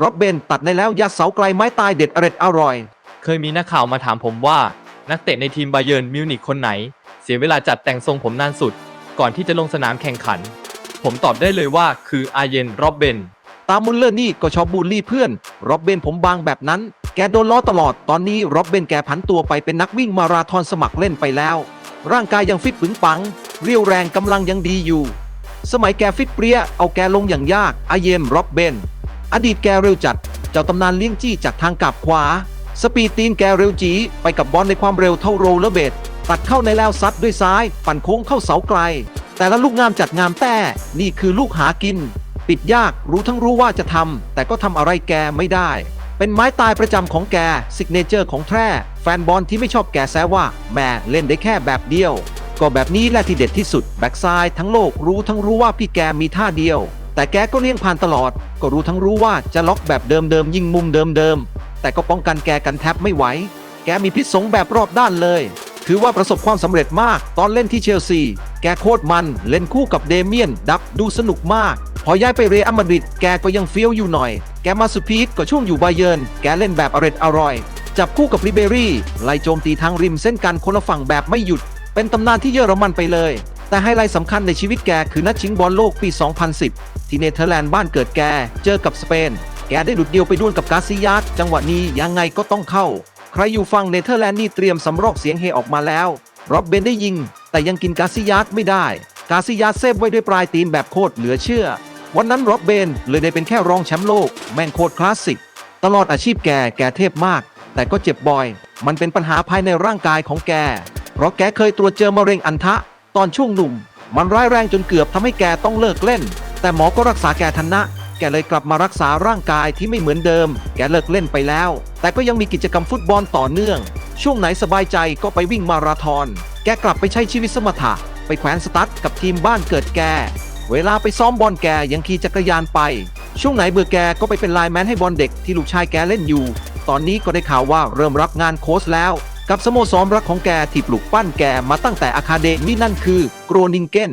รอบเบนตัดในแล้วยัดเสาไกลไม้ตายเด็ดอร็ดอร่อย เคยมีนักข่าวมาถามผมว่า นักเตะในทีมบาเยิร์นมิวนิกคนไหน เสียเวลาจัดแต่งทรงผมนานสุด ก่อนที่จะลงสนามแข่งขัน ผมตอบได้เลยว่าคืออาเยนโรบเบนตามมุลเลอร์นี่ก็ชอบบูลลี่เพื่อนรอบเบนผมบางแบบนั้น แกโดนล้อตลอดตอนนี้รอบเบนแกผันตัวไปเป็นนักวิ่งมาราธอนสมัครเล่นไปแล้ว ร่างกายยังฟิตปึงปัง เรียวแรงกำลังยังดีอยู่ สมัยแกฟิตเปรี้ยเอาแกลงอย่างยากอาเยมรอบเบน อดีตแกเร็วจัด เจ้าตำนานเลี้ยงจี้จากทางกลับขวา สปีดตีนแกเร็วจีไปกับบอลในความเร็วเท่าโรลเลอร์เบดตัดเข้าในแล้วซัดด้วยซ้าย ปั่นโค้งเข้าเสาไกล แต่ละลูกงามจัดงามแต่นี่คือลูกหากิน ปิดยากรู้ทั้งรู้ว่าจะทำแต่ก็ทำอะไรแกไม่ได้ เป็นไม้ตายประจำของแกซิกเนเจอร์ของแท้แฟนบอลที่ไม่ชอบแกแซวว่าแม่เล่นได้แค่แบบเดียว ก็แบบนี้แหละที่เด็ดที่สุดแบ็กซ้ายทั้งโลกรู้ทั้งรู้ว่าพี่แกมีท่าเดียว แต่แกก็เลี่ยงผ่านตลอด ก็รู้ทั้งรู้ว่าจะล็อกแบบเดิมๆยิงมุมเดิมๆแต่ก็ป้องกันแกกันแทบไม่ไหว แกมีพิษสงแบบรอบด้านเลย ถือว่าประสบความสำเร็จมากตอนเล่นที่เชลซี แกโคตรมันเล่นคู่กับเดเมียน ดับดูสนุกมาก พอย้ายไปเรอัลมาดริดแกก็ยังเฟี้ยวอยู่หน่อย แกมาสุพีทก็ช่วงอยู่บาเยิร์นแกเล่นแบบอร็ดอร่อย จับคู่กับริเบรี่ไล่โจมตีทางริมเส้นกันคนละฝั่งแบบไม่หยุด เป็นตำนานที่เยอรมันไปเลย แต่ไฮไลท์สำคัญในชีวิตแกคือนัดชิงบอลโลกปี 2010 ที่เนเธอร์แลนด์บ้านเกิดแก เจอกับสเปน แกได้หลุดเดียวไปดวลกับกาซิยัสจังหวะนี้ยังไงก็ต้องเข้า ใครอยู่ฟังเนเธอร์แลนด์นี่เตรียมสำรอกเสียงเฮออกมาแล้วรอบเบนได้ยิง แต่ยังกินกาซิยัสไม่ได้ กาซิยัสเซฟไว้ด้วยปลายตีนแบบโคตรเหลือเชื่อ วันนั้นรอบเบนเลยได้เป็นแค่รองแชมป์โลกแม่งโคตรคลาสสิกตลอดอาชีพแกแกเทพมาก แต่ก็เจ็บบ่อย มันเป็นปัญหาภายในร่างกายของแก เพราะแกเคยตรวจเจอมะเร็งอันทะ ตอนช่วงหนุ่ม มันร้ายแรงจนเกือบทำให้แกต้องเลิกเล่น แต่หมอก็รักษาแกทันนะ แกเลยกลับมารักษาร่างกายที่ไม่เหมือนเดิม แกเลิกเล่นไปแล้ว แต่ก็ยังมีกิจกรรมฟุตบอลต่อเนื่อง ช่วงไหนสบายใจก็ไปวิ่งมาราธอน แกกลับไปใช้ชีวิตสมถะ ไปแขวนสตั๊ดกับทีมบ้านเกิดแก เวลาไปซ้อมบอลแกยังขี่จักรยานไป ช่วงไหนเบื่อแกก็ไปเป็นไลน์แมนให้บอลเด็กที่ลูกชายแกเล่นอยู่ ตอนนี้ก็ได้ข่าวว่าเริ่มรับงานโค้ชแล้ว กับสโมสรรักของแกที่ปลูกปั้นแกมาตั้งแต่อาคาเดมี่นั่นคือโกรนิงเกน